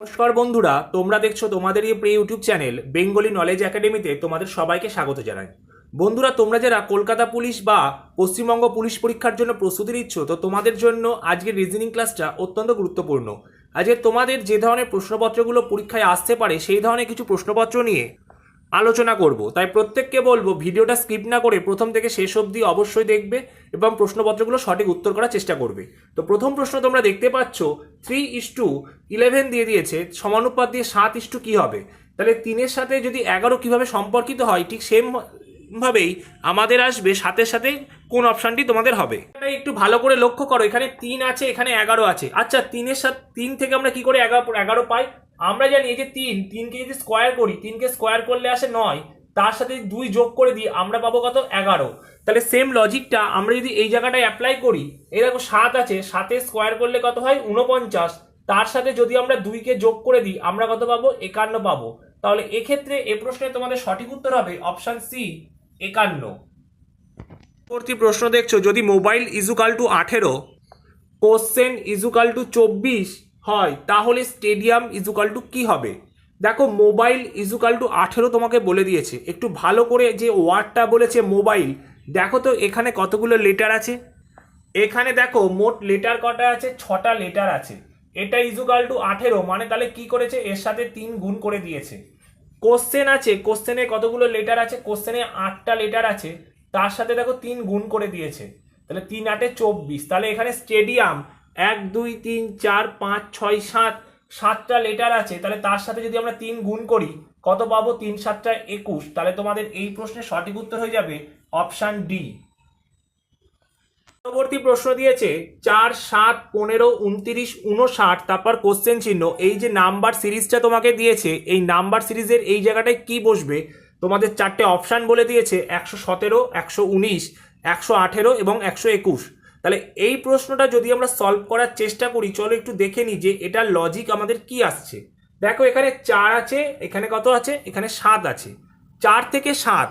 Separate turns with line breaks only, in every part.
নমস্কার বন্ধুরা, তোমরা দেখছ তোমাদের এই প্রিয় ইউটিউব চ্যানেল বেঙ্গলি নলেজ একাডেমিতে তোমাদের সবাইকে স্বাগত জানাই। বন্ধুরা, তোমরা যারা কলকাতা পুলিশ বা পশ্চিমবঙ্গ পুলিশ পরীক্ষার জন্য প্রস্তুতি নিচ্ছ, তো তোমাদের জন্য আজকের রিজনিং ক্লাসটা অত্যন্ত গুরুত্বপূর্ণ। আজকে তোমাদের যে ধরনের প্রশ্নপত্রগুলো পরীক্ষায় আসতে পারে, সেই ধরনের কিছু প্রশ্নপত্র নিয়ে আলোচনা করব। তাই প্রত্যেককে বলব, ভিডিওটা স্কিপ না করে প্রথম থেকে শেষ অবধি অবশ্যই দেখবে এবং প্রশ্নপত্রগুলো সঠিক উত্তর করার চেষ্টা করবে। তো প্রথম প্রশ্ন তোমরা দেখতে পাচ্ছ থ্রি ইস টু ইলেভেন দিয়ে দিয়েছে, সমানুপাত দিয়ে সাত ইস টু কী হবে? তাহলে তিনের সাথে যদি এগারো কীভাবে সম্পর্কিত হয়, ঠিক সেম ভাবেই আমাদের আসবে সাথে সাথে কোন অপশানটি তোমাদের হবে। একটু ভালো করে লক্ষ্য করো, এখানে তিন আছে, এখানে এগারো আছে। আচ্ছা তিনের সাথে, তিন থেকে আমরা কি করে এগারো এগারো পাই? আমরা জানি এই যে তিন, তিনকে যদি স্কোয়ার করি, তিনকে স্কোয়ার করলে আসে নয়, তার সাথে দুই যোগ করে দিই, আমরা পাবো কত? এগারো। তাহলে সেম লজিকটা আমরা যদি এই জায়গাটায় অ্যাপ্লাই করি, এই দেখো সাত আছে, সাতে স্কোয়ার করলে কত হয়? উনপঞ্চাশ তার সাথে যদি আমরা দুইকে যোগ করে দিই, আমরা কত পাবো? একান্ন পাবো। তাহলে এক্ষেত্রে এ প্রশ্নে তোমাদের সঠিক উত্তর হবে অপশান সি একান্ন। পরবর্তী প্রশ্ন দেখছ, যদি মোবাইল ইজুকাল টু আঠেরো কোশ্চেন ইজুকাল টু চব্বিশ হয়, তাহলে স্টেডিয়াম ইজুকাল টু কী হবে? দেখো মোবাইল ইজুকাল টু আঠেরো তোমাকে বলে দিয়েছে। একটু ভালো করে যে ওয়ার্ডটা বলেছে মোবাইল দেখো তো এখানে কতগুলো লেটার আছে। এখানে দেখো, মোট লেটার কটা আছে? ছটা লেটার আছে। এটা ইজুকাল টু আঠেরো মানে তাহলে কি করেছে? এর সাথে তিন গুণ করে দিয়েছে। কোশ্চেন আছে কোশ্চেনে কতগুলো লেটার আছে? কোশ্চেনে আটটা লেটার আছে। তার সাথে দেখো তিন গুণ করে দিয়েছে। তাহলে তিন আটে চব্বিশ, তাহলে এখানে স্টেডিয়াম এক, দুই, তিন, চার, পাঁচ, ছয়, সাত, সাতটা লেটার আছে, তাহলে তার সাথে যদি আমরা তিন গুণ করি, কত পাবো? তিন, সাতটা, একুশ। তাহলে তোমাদের এই প্রশ্নের সঠিক উত্তর হয়ে যাবে অপশান ডি পরবর্তী প্রশ্ন দিয়েছে, চার, সাত, পনেরো, উনতিরিশ, উনষাট, তারপর কোশ্চেন চিহ্ন। এই যে নাম্বার সিরিজটা তোমাকে দিয়েছে, এই নাম্বার সিরিজের এই জায়গাটায় কি বসবে? তোমাদের চারটে অপশান বলে দিয়েছে, একশো সতেরো, একশো উনিশ, একশো আঠেরো এবং একশো একুশ। তাহলে এই প্রশ্নটা যদি আমরা সলভ করার চেষ্টা করি, চলো একটু দেখে নিই যে এটার লজিক আমাদের কি আসছে। দেখো এখানে চার আছে, এখানে কত আছে? এখানে সাত আছে। চার থেকে সাত।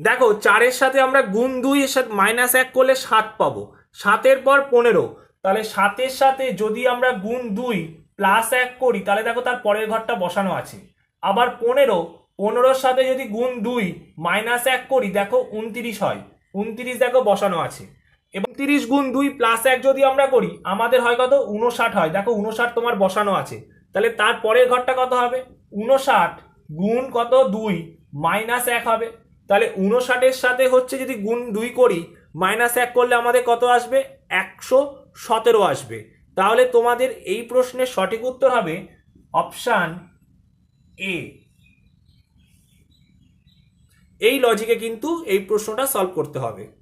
দেখো, চারের সাথে আমরা গুণ দুই, এর সাথে মাইনাস এক করলে সাত পাবো। সাতের পর পনেরো। তাহলে সাতের সাথে যদি আমরা গুণ দুই প্লাস এক করি, তাহলে দেখো তার পরের ঘরটা বসানো আছে। আবার পনেরো, পনেরোর সাথে যদি গুণ দুই মাইনাস এক করি, দেখো উনতিরিশ হয়। উনতিরিশ দেখো বসানো আছে। এবং তিরিশ গুণ দুই প্লাস এক যদি আমরা করি, আমাদের হয় কত? উনষাট হয়। দেখো উনষাট তোমার বসানো আছে। তাহলে তার পরের ঘরটা কত হবে? উনষাট গুণ কত? দুই। মাইনাস এক হবে। তাহলে উনষাটের সাথে হচ্ছে যদি গুণ দুই করি মাইনাস এক করলে আমাদের কত আসবে? একশো সতেরো আসবে। তাহলে তোমাদের এই প্রশ্নের সঠিক উত্তর হবে অপশান এ এই লজিকে কিন্তু এই প্রশ্নটা সলভ করতে হবে।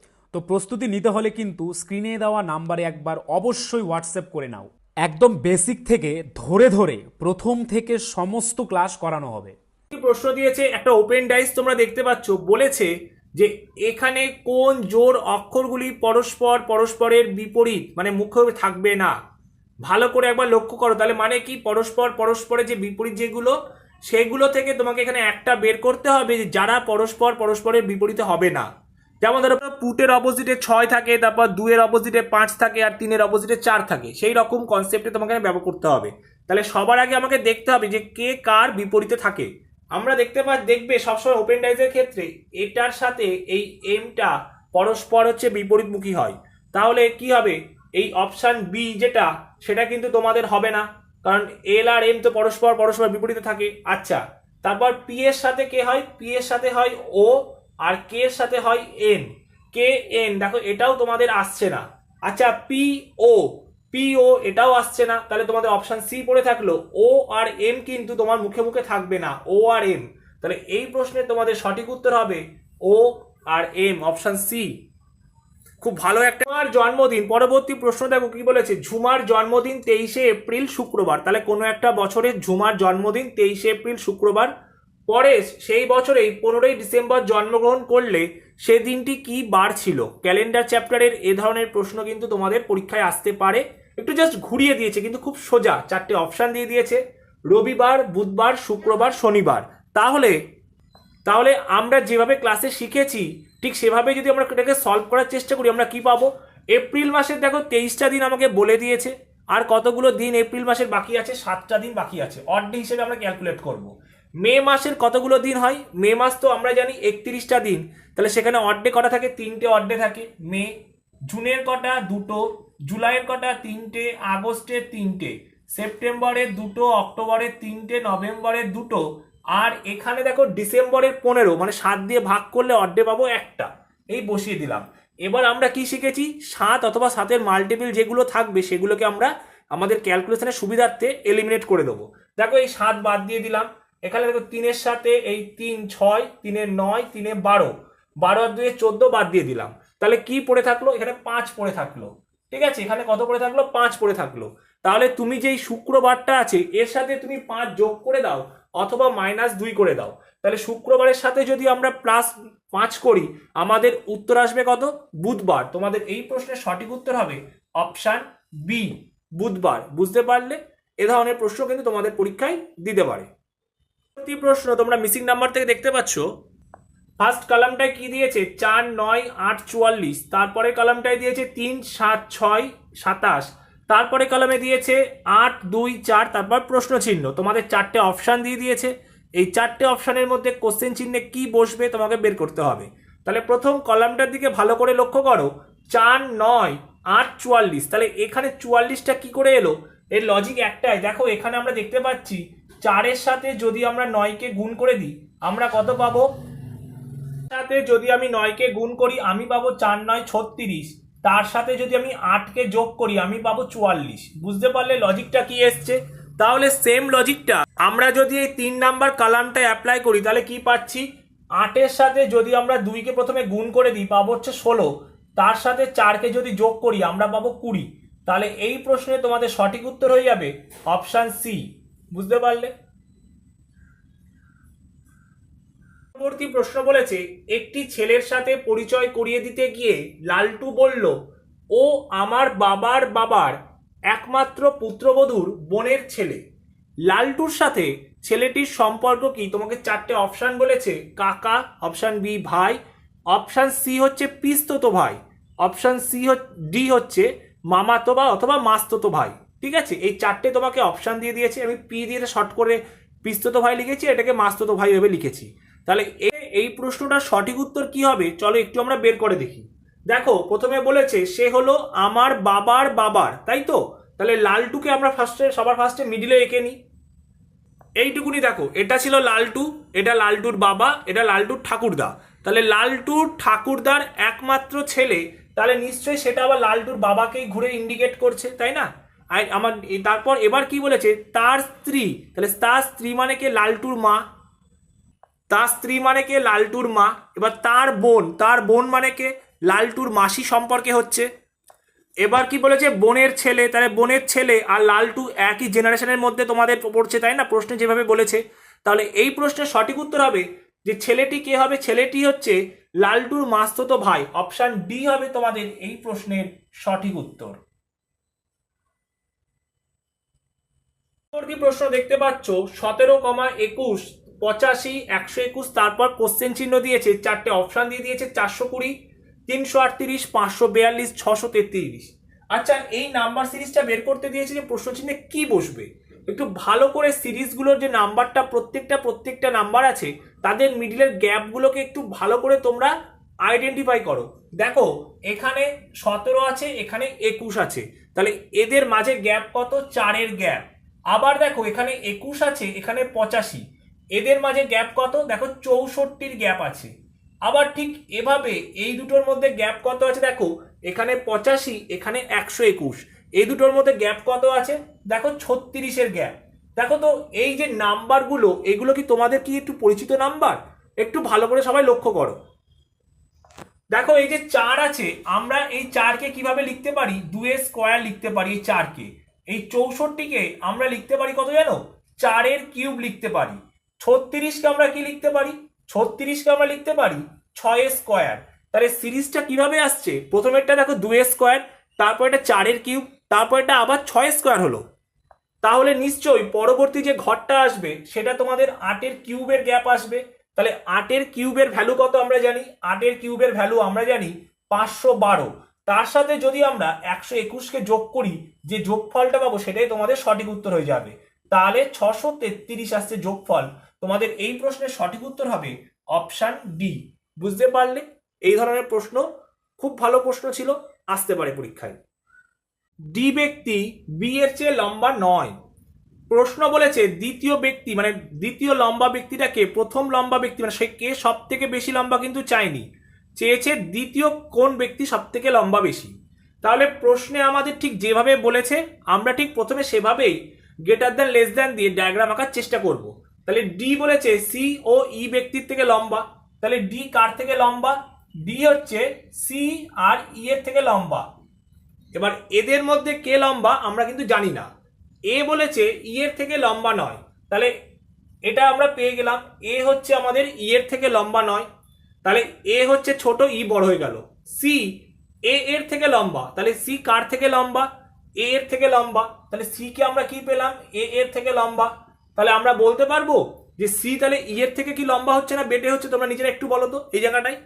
তো প্রস্তুতি নিতে হলে কিন্তু স্ক্রিনে দেওয়া নাম্বারে একবার অবশ্যই হোয়াটসঅ্যাপ করে নাও। একদম বেসিক থেকে ধরে ধরে প্রথম থেকে সমস্ত ক্লাস করানো হবে।
প্রশ্ন দিয়েছে, একটা ওপেন ডাইস তোমরা দেখতে পাচ্ছ, বলেছে যে এখানে কোন জোর অক্ষরগুলি পরস্পর পরস্পরের বিপরীত মানে মুখ্য থাকবে না। ভালো করে একবার লক্ষ্য করো, তাহলে মানে কি? পরস্পর পরস্পরের যে বিপরীত যেগুলো, সেগুলো থেকে তোমাকে এখানে একটা বের করতে হবে যে যারা পরস্পর পরস্পরের বিপরীতে হবে না। যেমন ধরো, পুটের অপোজিটে ছয় থাকে, তারপর দুয়ের অপোজিটে পাঁচ থাকে আর তিনের অপোজিটে চার থাকে। সেই রকম কনসেপ্টে তোমাকে ব্যবহার করতে হবে। তাহলে সবার আগে আমাকে দেখতে হবে যে কে কার বিপরীতে থাকে। আমরা দেখতে পা, দেখবে সবসময় ওপেন ডাইজের ক্ষেত্রে এটার সাথে এই এমটা পরস্পর হচ্ছে বিপরীতমুখী হয়। তাহলে কি হবে? এই অপশান বি যেটা, সেটা কিন্তু তোমাদের হবে না। কারণ এল আর এম তো পরস্পর পরস্পর বিপরীতে থাকে। আচ্ছা তারপর পি এর সাথে কে হয়? পি এর সাথে হয় ও আর কে এর সাথে হয় এন? কে, এন? দেখো, এটাও তোমাদের আসছে না। আচ্ছা পি, ও। পি, ও, এটাও আসছে না। তাহলে তোমাদের অপশান সি পড়ে থাকল। ও আর এম কিন্তু তোমার মুখে মুখে থাকবে না। O R M. তাহলে এই প্রশ্নে তোমাদের সঠিক উত্তর হবে O R M option C খুব ভালো একটা ঝুমার জন্মদিন। পরবর্তী প্রশ্ন দেখো কি বলেছে? ঝুমার জন্মদিন তেইশে এপ্রিল শুক্রবার। তাহলে কোনো একটা বছরের ঝুমার জন্মদিন তেইশে এপ্রিল শুক্রবার পরে সেই বছরেই পনেরোই ডিসেম্বর জন্মগ্রহণ করলে সে দিনটি কি বার ছিল? ক্যালেন্ডার চ্যাপ্টারের এ ধরনের প্রশ্ন কিন্তু তোমাদের পরীক্ষায় আসতে পারে। একটু জাস্ট ঘুরিয়ে দিয়েছে, কিন্তু খুব সোজা। চারটে অপশান দিয়ে দিয়েছে, রবিবার, বুধবার, শুক্রবার, শনিবার। তাহলে তাহলে আমরা যেভাবে ক্লাসে শিখেছি, ঠিক সেভাবে যদি আমরা এটাকে সলভ করার চেষ্টা করি, আমরা কি পাবো? এপ্রিল মাসের দেখো তেইশটা দিন আমাকে বলে দিয়েছে, আর কতগুলো দিন এপ্রিল মাসের বাকি আছে? সাতটা দিন বাকি আছে। অর্ডে হিসেবে আমরা ক্যালকুলেট করব। মে মাসের কতগুলো দিন হয়? মে মাস তো আমরা জানি একত্রিশটা দিন। তাহলে সেখানে অড ডে কটা থাকে? তিনটে অড ডে থাকে। মে, জুনের কটা দুটো, জুলাইয়ের কটা তিনটে আগস্টের তিনটে সেপ্টেম্বরের দুটো অক্টোবরের তিনটে নভেম্বরের দুটো, আর এখানে দেখো ডিসেম্বরের পনেরো মানে সাত দিয়ে ভাগ করলে অর্ধে পাবো একটা। এই বসিয়ে দিলাম। এবার আমরা কি শিখেছি? সাত অথবা সাতের মাল্টিপল যেগুলো থাকবে, সেগুলোকে আমরা আমাদের ক্যালকুলেশনের সুবিধার্থে এলিমিনেট করে দেবো। দেখো এই সাত বাদ দিয়ে দিলাম। এখানে দেখো তিনের সাথে এই তিন ছয়, তিনের নয় তিনে বারো। বারো আর দুয়ে চোদ্দ বাদ দিয়ে দিলাম। তাহলে কি পড়ে থাকল? এখানে পাঁচ পড়ে থাকল। ঠিক আছে? এখানে কত পড়ে থাকল? পাঁচ পড়ে থাকল। তাহলে তুমি যেই শুক্রবারটা আছে, এর সাথে তুমি পাঁচ যোগ করে দাও অথবা মাইনাস দুই করে দাও। তাহলে শুক্রবারের সাথে যদি আমরা প্লাস পাঁচ করি, আমাদের উত্তর আসবে কত? বুধবার। তোমাদের এই প্রশ্নের সঠিক উত্তর হবে অপশান বি, বুধবার। বুঝতে পারলে এ ধরনের প্রশ্ন কিন্তু তোমাদের পরীক্ষায় দিতে পারে। পরবর্তী প্রশ্ন, তোমরা মিসিং নাম্বার থেকে দেখতে পাচ্ছ? ফার্স্ট কলামটায় কি দিয়েছে? চার, নয়, আট, চুয়াল্লিশ। তারপরে কলামটায় দিয়েছে তিন, সাত, ছয়, সাতাশ। তারপরে কলামে দিয়েছে আট, দুই, চার, তারপর প্রশ্ন চিহ্ন। তোমাদের চারটে অপশান দিয়ে দিয়েছে। এই চারটে অপশানের মধ্যে কোশ্চেন চিহ্নে কি বসবে তোমাকে বের করতে হবে। তাহলে প্রথম কলামটার দিকে ভালো করে লক্ষ্য করো। চার, নয়, আট, চুয়াল্লিশ। তাহলে এখানে চুয়াল্লিশটা কি করে এলো? এর লজিক একটাই। দেখো, এখানে আমরা দেখতে পাচ্ছি চারের সাথে যদি আমরা নয়কে গুণ করে দিই, আমরা কত পাবো? সাথে যদি আমি নয়কে গুণ করি, আমি পাবো চার নয় ছত্রিশ। তার সাথে যদি আমি আটকে যোগ করি, আমি পাবো চুয়াল্লিশ। বুঝতে পারলে লজিকটা কি এসছে? তাহলে সেম লজিকটা আমরা যদি এই তিন নাম্বার কালামটা অ্যাপ্লাই করি, তাহলে কি পাচ্ছি? আটের সাথে যদি আমরা দুইকে প্রথমে গুণ করে দিই, পাবো হচ্ছে ষোলো। তার সাথে চারকে যদি যোগ করি, আমরা পাবো কুড়ি। তাহলে এই প্রশ্নে তোমাদের সঠিক উত্তর হয়ে যাবে অপশান সি। বুঝতে পারলে? পরবর্তী প্রশ্ন বলেছে, একটি ছেলের সাথে পরিচয় করিয়ে দিতে গিয়ে লালটু বলল, ও আমার বাবার বাবার একমাত্র পুত্রবধূর বোনের ছেলে। লালটুর সাথে ছেলেটির সম্পর্ক কি? তোমাকে চারটে অপশান বলেছে, কাকা, অপশান বি, ভাই। অপশান সি হচ্ছে পিস্তত ভাই। অপশান সি ডি হচ্ছে মামাতো বা অথবা মাস্ততো ভাই। ঠিক আছে? এই চারটে তোমাকে অপশান দিয়ে দিয়েছি। আমি পি দিয়ে শর্ট করে পিস্তত ভাই লিখেছি, এটাকে মাস্ততো ভাই ভেবে লিখেছি। তাহলে এই প্রশ্নটার সঠিক উত্তর কি হবে? চলো একটু আমরা বের করে দেখি। দেখো, প্রথমে বলেছে, সে হলো আমার বাবার বাবার, তাই তো? তাহলে লালটুকে আমরা ফার্স্টে সবার ফার্স্টে মিডিলে এঁকে নিই। এইটুকুনি দেখো, এটা ছিল লালটু, এটা লালটুর বাবা, এটা লালটুর ঠাকুরদা। তাহলে লালটুর ঠাকুরদার একমাত্র ছেলে, তাহলে নিশ্চয়ই সেটা আবার লালটুর বাবাকেই ঘুরে ইন্ডিকেট করছে, তাই না? আমার তারপর এবার কি বলেছে? তার স্ত্রী, তাহলে তার স্ত্রী মানে কে? লালটুর মা। তার স্ত্রী মানে কে? লালটুর মা। এবার তার বোন তার বোন মানে কে? লালটুর মাসি সম্পর্কে হচ্ছে। এবার কি বলেছে? বোনের ছেলে, তাহলে বোনের ছেলে আর লালটু একই জেনারেশনের মধ্যে তোমাদের পড়ছে, তাই না? প্রশ্নে যেভাবে বলেছে। তাহলে এই প্রশ্নের সঠিক উত্তর হবে যে ছেলেটি কে হবে? ছেলেটি হচ্ছে লালটুর মাস্ততো ভাই। অপশান ডি হবে তোমাদের এই প্রশ্নের সঠিক উত্তর। পরবর্তী প্রশ্ন দেখতে পাচ্ছ। সতেরো কমা একুশ, পঁচাশি, একশো একুশ, তারপর কোশ্চেন চিহ্ন দিয়েছে, চারটে অপশান দিয়ে দিয়েছে, চারশো কুড়ি, তিনশো আটত্রিশ, পাঁচশো বিয়াল্লিশ, ছশো তেত্রিশ। আচ্ছা এই নাম্বার সিরিজটা বের করতে দিয়েছে যে প্রশ্ন চিহ্নে কি বসবে? একটু ভালো করে সিরিজগুলোর যে নাম্বারটা প্রত্যেকটা প্রত্যেকটা নাম্বার আছে, তাদের মিডিলের গ্যাপগুলোকে একটু ভালো করে তোমরা আইডেন্টিফাই করো। দেখো, এখানে সতেরো আছে, এখানে একুশ আছে। তাহলে এদের মাঝে গ্যাপ কত? চারের গ্যাপ আবার দেখো, এখানে একুশ আছে, এখানে পঁচাশি। এদের মাঝে গ্যাপ কত? দেখো, চৌষট্টির গ্যাপ আছে। আবার ঠিক এভাবে এই দুটোর মধ্যে গ্যাপ কত আছে? দেখো, এখানে পঁচাশি, এখানে একশো একুশ। এই দুটোর মধ্যে গ্যাপ কত আছে? দেখো, ছত্রিশের গ্যাপ দেখো তো, এই যে নাম্বারগুলো এগুলো কি তোমাদের কি একটু পরিচিত নাম্বার একটু ভালো করে সবাই লক্ষ্য করো। দেখো, এই যে চার আছে, আমরা এই চারকে কীভাবে লিখতে পারি? দুয়ের স্কোয়ার লিখতে পারি এই চারকে। এই চৌষট্টিকে আমরা লিখতে পারি কত জানো? চারের কিউব লিখতে পারি। ছত্রিশকে আমরা কি লিখতে পারি? ছত্রিশকে আমরা লিখতে পারি ছয় স্কোয়ার। তাহলে সিরিজটা কীভাবে আসছে? প্রথমেরটা দেখো দুয়ের স্কোয়ার তারপর এটা চারের কিউব তারপর এটা আবার ছয় স্কোয়ার হলো। তাহলে নিশ্চয়ই পরবর্তী যে ঘরটা আসবে, সেটা তোমাদের আটের কিউবের গ্যাপ আসবে। তাহলে আটের কিউবের ভ্যালু কত আমরা জানি? আটের কিউবের ভ্যালু আমরা জানি পাঁচশো বারো। তার সাথে যদি আমরা একশো একুশকে যোগ করি, যে যোগফলটা পাবো সেটাই তোমাদের সঠিক উত্তর হয়ে যাবে। তাহলে ছশো তেত্রিশ আসছে যোগফল। তোমাদের এই প্রশ্নের সঠিক উত্তর হবে অপশান ডি। বুঝতে পারলে? এই ধরনের প্রশ্ন খুব ভালো প্রশ্ন ছিল, আসতে পারে পরীক্ষায়। ডি ব্যক্তি বি এর চেয়ে লম্বা নয়। প্রশ্ন বলেছে দ্বিতীয় ব্যক্তি মানে দ্বিতীয় লম্বা ব্যক্তিটাকে প্রথম লম্বা ব্যক্তি মানে সে কে সব থেকে বেশি লম্বা কিন্তু চায়নি। চেয়েছে দ্বিতীয় কোন ব্যক্তি সব থেকে লম্বা বেশি? তাহলে প্রশ্নে আমাদের ঠিক যেভাবে বলেছে, আমরা ঠিক প্রথমে সেভাবেই গ্রেটার দ্যান লেস দ্যান দিয়ে ডায়াগ্রাম আঁকার চেষ্টা করব। তাহলে ডি বলেছে সি ও ই ব্যক্তির থেকে লম্বা। তাহলে ডি কার থেকে লম্বা? ডি হচ্ছে সি আর ই এর থেকে লম্বা। এবার এদের মধ্যে কে লম্বা আমরা কিন্তু জানি না। এ বলেছে ই এর থেকে লম্বা নয়। তাহলে এটা আমরা পেয়ে গেলাম। এ হচ্ছে আমাদের ই এর থেকে লম্বা নয়। তাহলে এ হচ্ছে ছোট, ই বড় হয়ে গেল। সি এ এর থেকে লম্বা, তাহলে সি কার থেকে লম্বা? এ এর থেকে লম্বা, তাহলে সি কে আমরা কি পেলাম? এ এর থেকে লম্বা। তাহলে আমরা বলতে পারব যে সি তাহলে ই এর থেকে কি লম্বা হচ্ছে না বেটে হচ্ছে? তোমরা নিজেরা একটু বলো তো এই জায়গাটায়।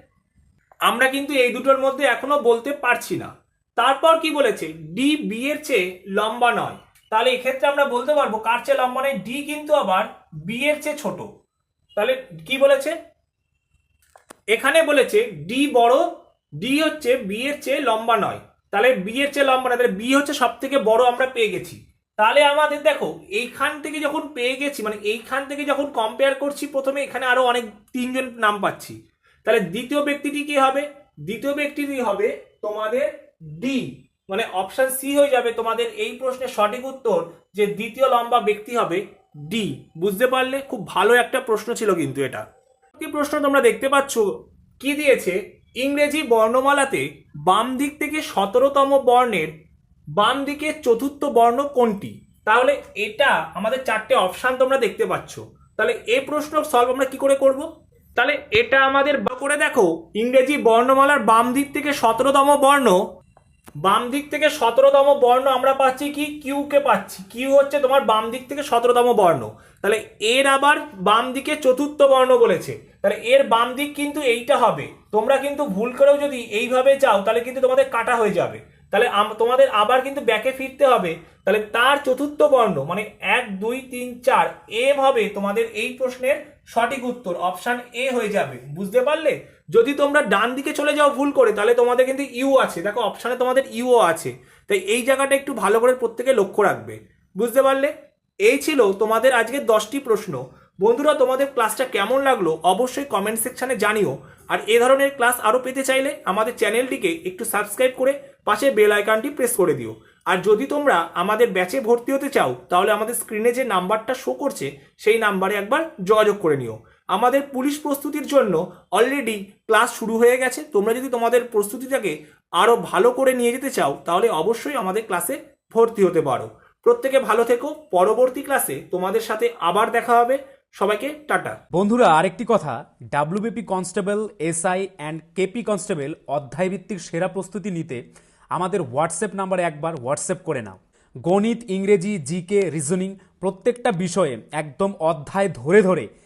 আমরা কিন্তু এই দুটোর মধ্যে এখনও বলতে পারছি না। তারপর কি বলেছে? ডি বি এর চেয়ে লম্বা নয়। তাহলে এক্ষেত্রে আমরা বলতে পারব কার চেয়ে লম্বা নয়? ডি কিন্তু আবার বি এর চেয়ে ছোট। তাহলে কি বলেছে? এখানে বলেছে ডি বড় ডি হচ্ছে বি এর চেয়ে লম্বা নয়। তাহলে বি এর চেয়ে লম্বা নয় তাহলে বি হচ্ছে সব থেকে বড় আমরা পেয়ে গেছি। তাহলে আমাদের দেখো, এইখান থেকে যখন পেয়ে গেছি মানে এইখান থেকে যখন কম্পেয়ার করছি প্রথমে, এখানে আরও অনেক তিনজন নাম পাচ্ছি। তাহলে দ্বিতীয় ব্যক্তিটি কি হবে? দ্বিতীয় ব্যক্তিটি হবে তোমাদের ডি মানে অপশন সি হয়ে যাবে তোমাদের এই প্রশ্নের সঠিক উত্তর যে দ্বিতীয় লম্বা ব্যক্তি হবে ডি বুঝতে পারলে? খুব ভালো একটা প্রশ্ন ছিল কিন্তু এটা। প্রশ্ন তোমরা দেখতে পাচ্ছ? কি দিয়েছে? ইংরেজি বর্ণমালাতে বাম দিক থেকে সতেরোতম বর্ণের বাম দিকে চতুর্থ বর্ণ কোনটি? তাহলে এটা আমাদের চারটে অপশান তোমরা দেখতে পাচ্ছ। তাহলে এই প্রশ্ন সলভ আমরা কি করে করব? তাহলে এটা আমাদের করে দেখো, ইংরেজি বর্ণমালার বাম দিক থেকে সতেরোতম বর্ণ বাম দিক থেকে সতেরোতম বর্ণ আমরা পাচ্ছি কি? কিউ কে পাচ্ছি। কিউ হচ্ছে তোমার বাম দিক থেকে সতেরোতম বর্ণ। তাহলে এর আবার বাম দিকে চতুর্থ বর্ণ বলেছে। তাহলে এর বাম দিক কিন্তু এইটা হবে। তোমরা কিন্তু ভুল করেও যদি এইভাবে যাও, তাহলে কিন্তু তোমাদের কাটা হয়ে যাবে। তাহলে তোমাদের আবার কিন্তু ব্যাকে ফিরতে হবে। তাহলে তার চতুর্থ বর্ণ মানে এক, দুই, তিন, চার এভাবে তোমাদের এই প্রশ্নের সঠিক উত্তর। অপশান এ হয়ে যাবে। বুঝতে পারলে? যদি তোমরা ডান দিকে চলে যাও ভুল করে, তাহলে তোমাদের কিন্তু ইউ আছে। দেখো, অপশানে তোমাদের ইউও আছে। তাই এই জায়গাটা একটু ভালো করে প্রত্যেকে লক্ষ্য রাখবে। বুঝতে পারলে? এই ছিল তোমাদের আজকের দশটি প্রশ্ন। বন্ধুরা, তোমাদের ক্লাসটা কেমন লাগল অবশ্যই কমেন্ট সেকশানে জানিও। আর এ ধরনের ক্লাস আরও পেতে চাইলে আমাদের চ্যানেলটিকে একটু সাবস্ক্রাইব করে পাশে বেল আইকনটি প্রেস করে দিও। আর যদি তোমরা আমাদের ব্যাচে ভর্তি হতে চাও, তাহলে আমাদের স্ক্রিনে যে নাম্বারটা শো করছে, সেই নাম্বারে একবার যোগাযোগ করে নিও। আমাদের পুলিশ প্রস্তুতির জন্য অলরেডি ক্লাস শুরু হয়ে গেছে। তোমরা যদি তোমাদের প্রস্তুতিটাকে আরও ভালো করে নিয়ে যেতে চাও, তাহলে অবশ্যই আমাদের ক্লাসে ভর্তি হতে পারো। প্রত্যেকে ভালো থেকো। পরবর্তী ক্লাসে তোমাদের সাথে আবার দেখা হবে। সবাইকে টাটা।
বন্ধুরা, আরেকটি কথা। WBP constable SI and KP constable অধ্যায়ভিত্তিক সেরা প্রস্তুতি নিতে আমাদের হোয়াটসঅ্যাপ নাম্বারে একবার হোয়াটসঅ্যাপ করে নাও। গণিত, ইংরেজি জিকে রিজনিং প্রত্যেকটা বিষয়ে একদম অধ্যায় ধরে ধরে